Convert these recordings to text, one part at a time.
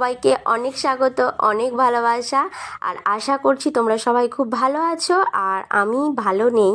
সবাইকে অনেক স্বাগত, অনেক ভালোবাসা। আর আশা করছি তোমরা সবাই খুব ভালো আছো আর আমি ভালো নেই।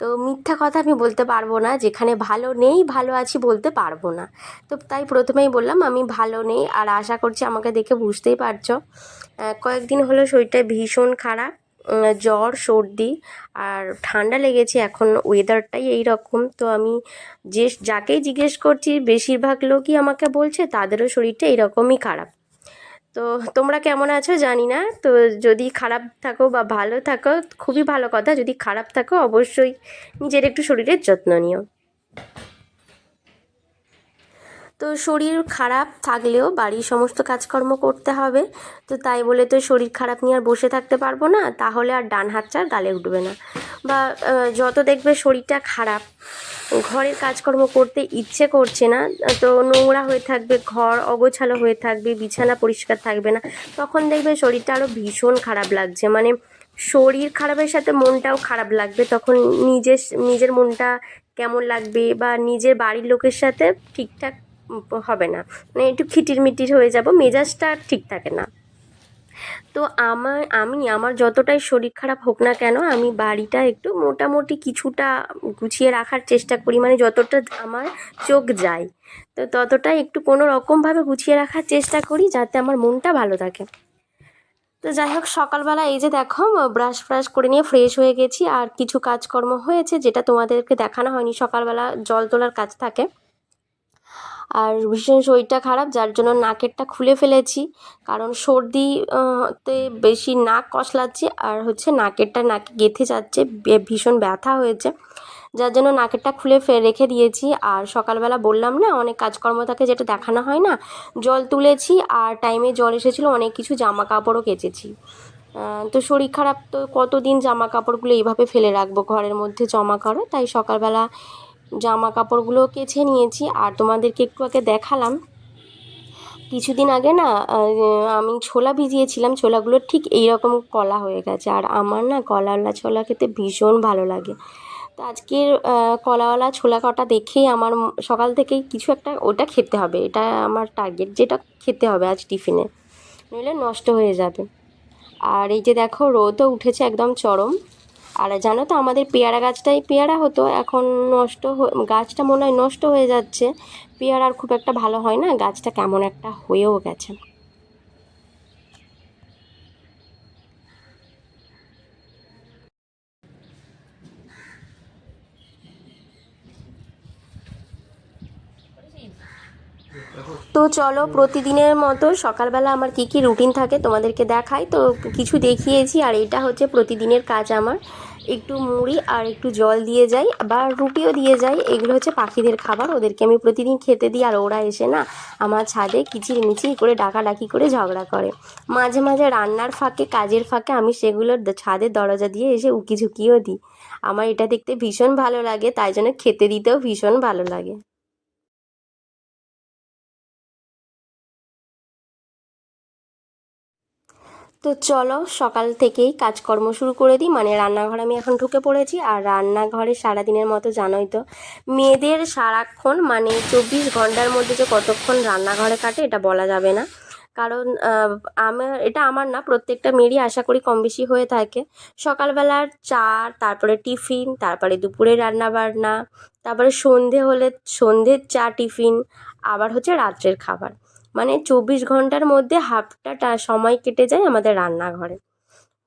তো মিথ্যা কথা আমি বলতে পারব না, যেখানে ভালো নেই, ভালো আছি বলতে পারব না। তো তাই প্রথমেই বললাম, আমি ভালো নেই আর আশা করছি আমাকে দেখে বুঝতেই পারছ। কয়েকদিন হলো শরীরটা ভীষণ খারাপ জ্বর, সর্দি আর ঠান্ডা লেগেছে, এখন ওয়েদারটাই এই রকম তো আমি যে, যাকেই জিজ্ঞেস করছি, বেশিরভাগ লোকই আমাকে বলছে, তাদেরও শরীরটা এরকমই খারাপ। তো তোমরা কেমন আছো জানি না। তো যদি খারাপ থাকো বা ভালো থাকো, খুবই ভালো কথা। যদি খারাপ থাকো, অবশ্যই নিজের একটু শরীরের যত্ন নিও। তো শরীর খারাপ থাকলেও বাড়ির সমস্ত কাজকর্ম করতে হবে। তো তাই বলে তো শরীর খারাপ নিয়ে আর বসে থাকতে পারব না। তাহলে আর ডান হাতটা গালে উঠবে না। বা যত দেখবে শরীরটা খারাপ ঘরের কাজকর্ম করতে ইচ্ছে করছে না, তো নোংরা হয়ে থাকবে, ঘর অগোছালো হয়ে থাকবে, বিছানা পরিষ্কার থাকবে না। তখন দেখবে শরীরটা আরও ভীষণ খারাপ লাগছে মানে শরীর খারাপের সাথে মনটাও খারাপ লাগবে। তখন নিজের নিজের মনটা কেমন লাগবে বা নিজের বাড়ির লোকের সাথে ঠিকঠাক হবে না। মানে একটু খিটির মিটির হয়ে যাব, মেজাজটা ঠিক থাকে না। তো আমার, আমি, আমার যতটাই শরীর খারাপ হোক না কেন, আমি বাড়িটা একটু মোটামুটি কিছুটা গুছিয়ে রাখার চেষ্টা করি মানে যতটা আমার চোখ যায়। তো ততটাই একটু কোনো রকমভাবে গুছিয়ে রাখার চেষ্টা করি, যাতে আমার মনটা ভালো থাকে। তো যাই হোক, সকালবেলা এই যে দেখো ব্রাশ ফ্রাশ করে নিয়ে ফ্রেশ হয়ে গেছি, আর কিছু কাজকর্ম হয়েছে, যেটা তোমাদেরকে দেখানো হয়নি, সকালবেলা জল তোলার কাজ থাকে। আর ভীষণ শরীরটা খারাপ, যার জন্য নাকেরটা খুলে ফেলেছি। কারণ সর্দি তে বেশি নাক কসলাচ্ছে আর হচ্ছে নাকেরটা নাকে গেঁথে যাচ্ছে ভীষণ ব্যথা হয়েছে। যার জন্য নাকেরটা খুলে ফে, রেখে দিয়েছি। আর সকালবেলা বললাম না, অনেক কাজকর্ম থাকে যেটা দেখানো হয় না, জল তুলেছি আর টাইমে জল এসেছিল, অনেক কিছু জামা কাপড়ও কেচেছি তো শরীর খারাপ, তো কতদিন জামা কাপড়গুলো এইভাবে ফেলে রাখব ঘরের মধ্যে জমা করো? তাই সকালবেলা জামা কাপড়গুলো কেচে নিয়েছি আর তোমাদেরকে একটু আগে দেখালাম। কিছুদিন আগে না আমি ছোলা ভিজিয়েছিলাম, ছোলাগুলো ঠিক এই রকম কলা হয়ে গেছে। আর আমার না কলাওয়ালা ছোলা খেতে ভীষণ ভালো লাগে। তো আজকের কলাওয়ালা ছোলা কটা দেখেই আমার সকাল থেকেই কিছু একটা ওটা খেতে হবে। এটা আমার টার্গেট যেটা খেতে হবে আজ টিফিনে। নইলে নষ্ট হয়ে যাবে। আর এই যে দেখো, রোদও উঠেছে একদম চরম। আর জানো তো আমাদের পেয়ারা গাছটাই পেয়ারা হতো, এখন নষ্ট গাছটা মনে হয় নষ্ট হয়ে যাচ্ছে। পেয়ারা আর খুব একটা ভালো হয় না, গাছটা কেমন একটা হয়েও গেছে। তো চলো প্রতিদিনের মতো সকালবেলা আমার কী কী রুটিন থাকে তোমাদেরকে দেখাই। তো কিছু দেখিয়েছি আর এটা হচ্ছে প্রতিদিনের কাজ আমার। একটু মুড়ি আর একটু জল দিয়ে যাই বা রুটিও দিয়ে যাই। এগুলো হচ্ছে পাখিদের খাবার, ওদেরকে আমি প্রতিদিন খেতে দিই আর ওরা এসে না আমার ছাদে কিচির মিচির করে ডাকাডাকি করে ঝগড়া করে। মাঝে মাঝে রান্নার ফাঁকে, কাজের ফাঁকে আমি সেগুলোর ছাদের দরজা দিয়ে এসে উকি ঝুঁকিও দিই। আমার এটা দেখতে ভীষণ ভালো লাগে, তাই জন্য খেতে দিতেও ভীষণ ভালো লাগে। তো চলো, সকাল থেকেই কাজকর্ম শুরু করে দিই। মানে রান্নাঘরে আমি এখন ঢুকে পড়েছি। আর রান্নাঘরে সারাদিনের মতো জানোই তো, মেয়েদের সারাক্ষণ মানে চব্বিশ ঘণ্টার মধ্যে যে কতক্ষণ রান্নাঘরে কাটে, এটা বলা যাবে না। কারণ আমার, এটা আমার না, প্রত্যেকটা মেয়েরই আশা করি কম বেশি হয়ে থাকে। সকালবেলার চা, তারপরে টিফিন, তারপরে দুপুরে রান্না বান্না তারপরে সন্ধে হলে সন্ধ্যের চা, টিফিন, আবার হচ্ছে রাত্রের খাবার। মানে চব্বিশ ঘণ্টার মধ্যে হাফটা সময় কেটে যায় আমাদের রান্নাঘরে।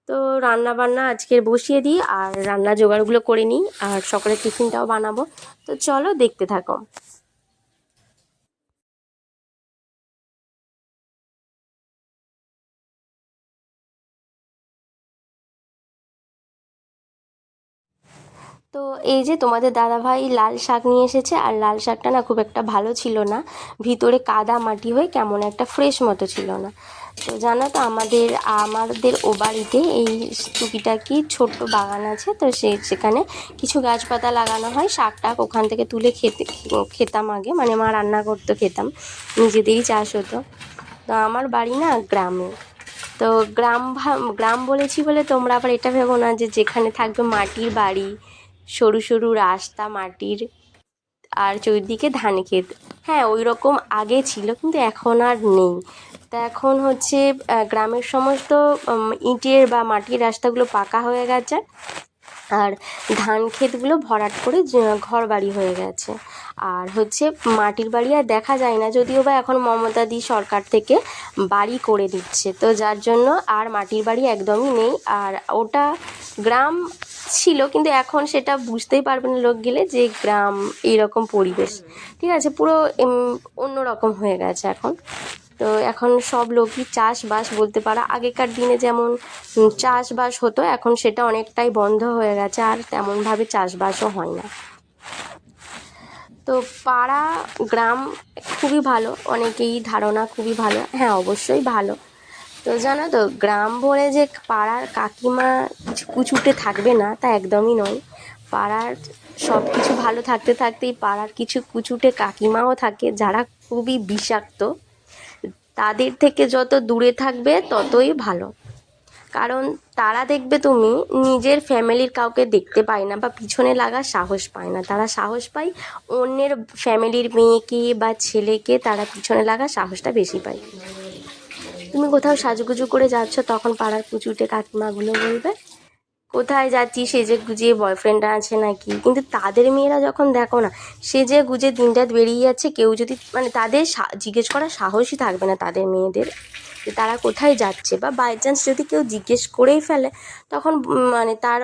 তো রান্না বান্না আজকে বসিয়ে দিই আর রান্না জোগাড়গুলো করে নিই আর সকালে টিফিনটাও বানাবো। তো চলো দেখতে থাকো। তো এই যে তোমাদের দাদাভাই লাল শাক নিয়ে এসেছে, আর লাল শাকটা না খুব একটা ভালো ছিল না। ভিতরে কাদা মাটি হয়ে কেমন একটা ফ্রেশ মতো ছিল না। তো জানো তো, আমাদের আমাদের ও বাড়িতে এই টুকিটাকি ছোট্ট বাগান আছে, তো সে, সেখানে কিছু গাছপাতা লাগানো হয়। শাক টাক ওখান থেকে তুলে খেতে, খেতাম আগে মানে মা রান্না করতো, খেতাম। নিজেদেরই চাষ হতো। তো আমার বাড়ি না গ্রামে। তো গ্রাম গ্রাম বলেছি বলে তোমরা আবার এটা ভেবো না যে যেখানে থাকবে মাটির বাড়ি। সরু সরু রাস্তা, মাটির আর চৌদিকে ধান ক্ষেত। হ্যাঁ ওই রকম আগে ছিল, কিন্তু এখন আর নেই। তা এখন হচ্ছে গ্রামের সমস্ত ইটের বা মাটির রাস্তাগুলো পাকা হয়ে গেছে আর ধান ক্ষেতগুলো ভরাট করে ঘর বাড়ি হয়ে গেছে। আর হচ্ছে, মাটির বাড়ি আর দেখা যায় না, যদিও বা এখন মমতাদি সরকার থেকে বাড়ি করে দিচ্ছে। তো যার জন্য আর মাটির বাড়ি একদমই নেই। আর ওটা গ্রাম ছিল, কিন্তু এখন সেটা বুঝতেই পারবে না লোক গেলে যে গ্রাম এইরকম পরিবেশ। ঠিক আছে, পুরো অন্যরকম হয়ে গেছে এখন। তো এখন সব লোকই চাষবাস বলতে পারো, আগেকার দিনে যেমন চাষবাস হতো, এখন সেটা অনেকটাই বন্ধ হয়ে গেছে, আর তেমনভাবে চাষবাসও হয় না। তো পাড়া, গ্রাম খুবই ভালো, অনেকেই ধারণা খুবই ভালো। হ্যাঁ অবশ্যই ভালো। তো জানো তো, গ্রাম ভরে যে পাড়ার কাকিমা কিছু কুচুটে থাকবে না, তা একদমই নয়। পাড়ার সব কিছু ভালো থাকতে থাকতেই পাড়ার কিছু কুচুটে কাকিমাও থাকে, যারা খুবই বিষাক্ত। তাদের থেকে যত দূরে থাকবে, ততই ভালো। কারণ তারা দেখবে তুমি নিজের ফ্যামিলির কাউকে দেখতে পায় না বা পিছনে লাগার সাহস পায় না। তারা সাহস পায় অন্যের ফ্যামিলির মেয়েকে বা ছেলেকে তারা পিছনে লাগার সাহসটা বেশি পায়। কোথাও সাজুগুজু করে যাচ্ছ, তখন পাড়ার কুচুটে কাকিমাগুলো বলবে, কোথায় যাচ্ছি সেজে গুজিয়ে বয়ফ্রেন্ড আছে নাকি? কিন্তু তাদের মেয়েরা যখন দেখো না সেজে গুজে দিনরাত বেরিয়ে যাচ্ছে, কেউ যদি মানে তাদের জিজ্ঞেস করার সাহসই থাকবে না তাদের মেয়েদের, যে তারা কোথায় যাচ্ছে। বা বাই চান্স যদি কেউ জিজ্ঞেস করেই ফেলে, তখন মানে তার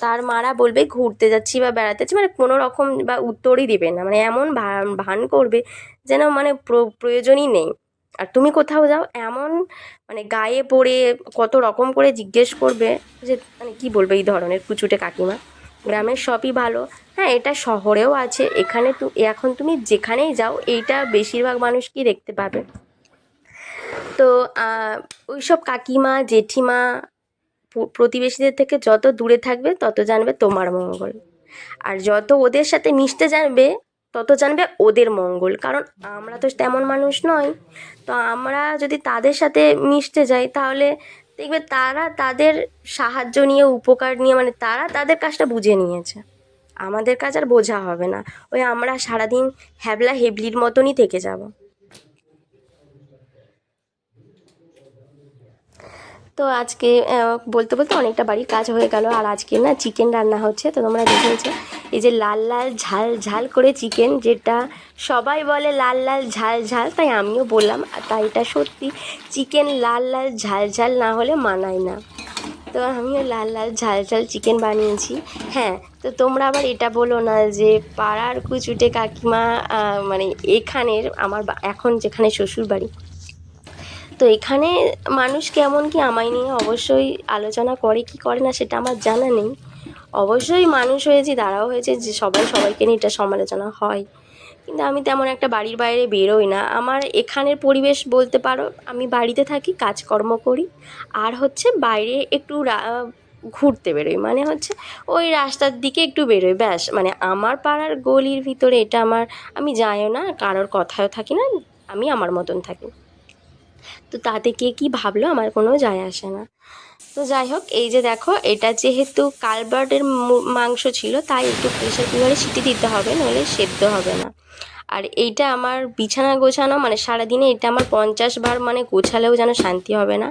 তার মারা বলবে, ঘুরতে যাচ্ছি বা বেড়াতে যাচ্ছি। মানে কোনো রকম বা উত্তরই দেবে না। মানে এমন ভান করবে যেন মানে প্র- প্রয়োজনই নেই। আর তুমি কোথাও যাও, এমন মানে গায়ে পড়ে কত রকম করে জিজ্ঞেস করবে যে মানে কি বলবে এই ধরনের কুচুটে কাকিমা? গ্রামের সবই ভালো। হ্যাঁ এটা শহরেও আছে। এখানে তু, এখন তুমি যেখানেই যাও, এইটা বেশিরভাগ মানুষকেই দেখতে পাবে। তো ওই সব কাকিমা, জেঠিমা প্রতিবেশীদের থেকে যত দূরে থাকবে, তত জানবে তোমার মঙ্গল। আর যত ওদের সাথে মিশতে জানবে তত জানবে ওদের মঙ্গল। কারণ আমরা তো তেমন মানুষ নয় তো আমরা যদি তাদের সাথে মিশতে যাই, তাহলে দেখবে তারা তাদের সাহায্য নিয়ে, উপকার নিয়ে মানে তারা তাদের কাজটা বুঝে নিয়েছে। আমাদের কাজ আর বোঝা হবে না। ওই আমরা সারাদিন হ্যাবলা হেবলির মতনই থেকে যাব। তো আজকে বলতে বলতে অনেকটা বাড়ির কাজ হয়ে গেল। আর আজকে না চিকেন রান্না হচ্ছে, তো তোমরা দেখেছ। এই যে লাল লাল ঝাল ঝাল করে চিকেন যেটা সবাই বলে লাল লাল ঝাল ঝাল, তাই আমিও বললাম তাই এটা সত্যি চিকেন লাল লাল ঝাল ঝাল না হলে মানায় না। তো আমিও লাল লাল ঝাল ঝাল চিকেন বানিয়েছি। হ্যাঁ তো তোমরা আবার এটা বলো না যে পাড়ার কুচুটে কাকিমা মানে এখানের, আমার এখন যেখানে শ্বশুর বাড়ি তো এখানে মানুষ কেমন কি আমায় নিয়ে অবশ্যই আলোচনা করে, কি করে না সেটা আমার জানা নেই। অবশ্যই মানুষ হয়েছি তারাও হয়েছে, যে সবাই সবাইকে নিয়ে এটা সমালোচনা হয়। কিন্তু আমি তেমন একটা বাড়ির বাইরে বেরোই না। আমার এখানের পরিবেশ বলতে পারো, আমি বাড়িতে থাকি, কাজকর্ম করি, আর হচ্ছে বাইরে একটু ঘুরতে বেরোই। মানে হচ্ছে ওই রাস্তার দিকে একটু বেরোই, ব্যাস। মানে আমার পাড়ার গলির ভিতরে এটা আমার, আমি যাইও না, কারোর কথাও থাকি না, আমি আমার মতন থাকি। তো তাতে কে কী ভাবলো আমার কোনো যায় আসে না। তো যাই হোক, এই যে দেখো, এটা যেহেতু কালবার্ডের মাংস ছিল, তাই একটু প্রেশার কুকারে সিটি দিতে হবে, নইলে সেদ্ধ হবে না। আর এইটা আমার বিছানা গোছানো মানে সারাদিনে এটা আমার পঞ্চাশ বার মানে গোছালেও যেন শান্তি হবে না,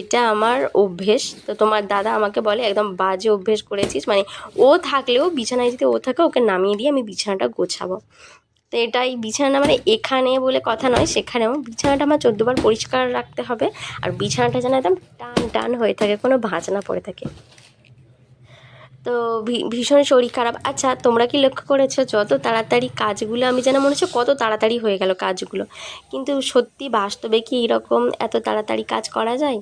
এটা আমার অভ্যেস। তো তোমার দাদা আমাকে বলে, একদম বাজে অভ্যেস করেছিস মানে ও থাকলেও, বিছানায় যদি ও থাকে, ওকে নামিয়ে দিয়ে আমি বিছানাটা গোছাবো। তো এটাই বিছানা মানে এখানে বলে কথা নয়, সেখানেও বিছানাটা আমার চোদ্দোবার পরিষ্কার রাখতে হবে। আর বিছানাটা যেন একদম টান টান হয়ে থাকে, কোনো ভাঁজ না পড়ে থাকে। তো ভীষণ শরীর খারাপ। আচ্ছা তোমরা কি লক্ষ্য করেছ যত তাড়াতাড়ি কাজগুলো, আমি যেন মনে হচ্ছে কত তাড়াতাড়ি হয়ে গেল কাজগুলো। কিন্তু সত্যি বাস্তবে কি এরকম এত তাড়াতাড়ি কাজ করা যায়?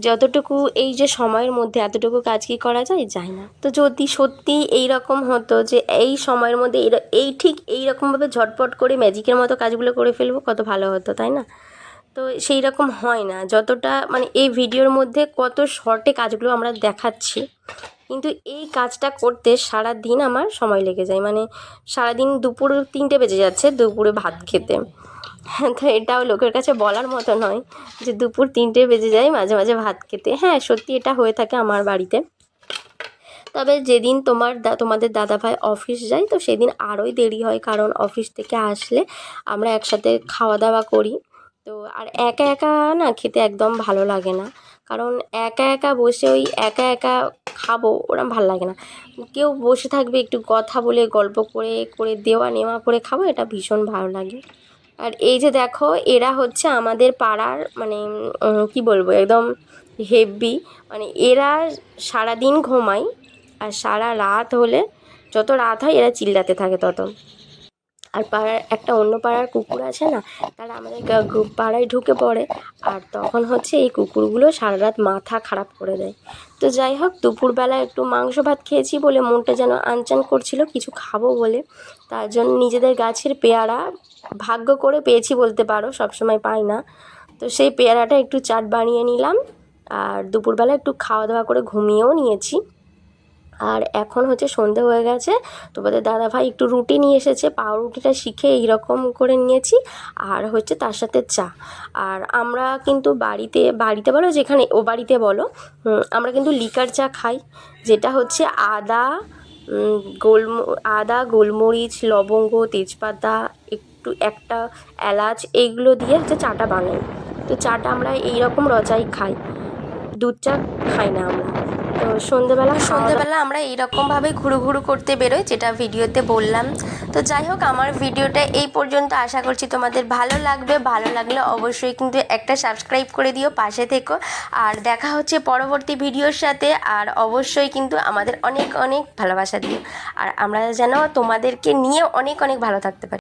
যতটুকু এই যে সময়ের মধ্যে এতটুকু কাজ কি করা যায় যায় না। তো যদি সত্যি এই রকম হতো যে এই সময়ের মধ্যে এই- ঠিক এই রকমভাবে ঝটপট করে ম্যাজিকের মতো কাজগুলো করে ফেলব, কত ভালো হতো, তাই না? তো সেই রকম হয় না। যতটা মানে এই ভিডিওর মধ্যে কত শর্টে কাজগুলো আমরা দেখাচ্ছি, কিন্তু এই কাজটা করতে সারা দিন আমার সময় লেগে যায়। মানে সারাদিন দুপুর তিনটে বেজে যাচ্ছে, দুপুরে ভাত খেতে। তো এটাও লোকের কাছে বলার মতো নয় যে দুপুর তিনটে বেজে যায়, মাঝে মাঝে ভাত খেতে। হ্যাঁ সত্যি এটা হয়ে থাকে আমার বাড়িতে। তবে যেদিন তোমার দা, তোমাদের দাদাভাই অফিস যায়, তো সেদিন আরোই দেরি হয়, কারণ অফিস থেকে আসলে আমরা একসাথে খাওয়া দাওয়া করি। তো আর একা একা না খেতে একদম ভালো লাগে না। কারণ একা একা বসে ওই একা একা খাব, ওরম ভালো লাগে না। কেউ বসে থাকবে, একটু কথা বলে, গল্প করে করে দেওয়া নেওয়া করে খাব, এটা ভীষণ ভালো লাগে। আর এই যে দেখো, এরা হচ্ছে আমাদের পাড়ার মানে কি বলব, একদম হেভি মানে এরা সারাদিন ঘুমায় আর সারা রাত হলে যত রাত হয় এরা চিল্লাতে থাকে তত। আর পাড়ার একটা অন্য পাড়ার কুকুর আছে না, তারা আমাদের পাড়ায় ঢুকে পড়ে। আর তখন হচ্ছে এই কুকুরগুলো সারা রাত মাথা খারাপ করে দেয়। তো যাই হোক, দুপুরবেলা একটু মাংস ভাত খেয়েছি বলে মনটা যেন আনচান করছিল, কিছু খাব বলে। তার জন্য নিজেদের গাছের পেয়ারা ভাগ্য করে পেয়েছি বলতে পারো, সবসময় পাই না। তো সেই পেয়ারাটা একটু চাট বানিয়ে নিলাম। আর দুপুরবেলা একটু খাওয়া দাওয়া করে ঘুমিয়েও নিয়েছি। আর এখন হচ্ছে সন্ধে হয়ে গেছে তোমাদের দাদাভাই একটু রুটি নিয়ে এসেছে পাউরুটিটা শিখে এইরকম করে নিয়েছি, আর হচ্ছে তার সাথে চা। আর আমরা কিন্তু বাড়িতে বাড়িতে বলো যেখানে, ও বাড়িতে বলো আমরা কিন্তু লিকার চা খাই, যেটা হচ্ছে আদা গোলম, আদা, গোলমরিচ, লবঙ্গ, তেজপাতা, একটু একটা এলাচ এইগুলো দিয়ে হচ্ছে চাটা বানাই। তো চাটা আমরা এইরকম রজাই খাই, দুধ চা খাই না আমরা। তো সন্ধেবেলা সন্ধেবেলা আমরা এইরকমভাবে ঘুরু ঘুরু করতে বেরোই, যেটা ভিডিওতে বললাম। তো যাই হোক, আমার ভিডিওটা এই পর্যন্ত। আশা করছি তোমাদের ভালো লাগবে। ভালো লাগলে অবশ্যই কিন্তু একটা সাবস্ক্রাইব করে দিও, পাশে থেকো। আর দেখা হচ্ছে পরবর্তী ভিডিওর সাথে। আর অবশ্যই কিন্তু আমাদের অনেক অনেক ভালোবাসা দিও। আর আমরা যেন তোমাদেরকে নিয়ে অনেক অনেক ভালো থাকতে পারি।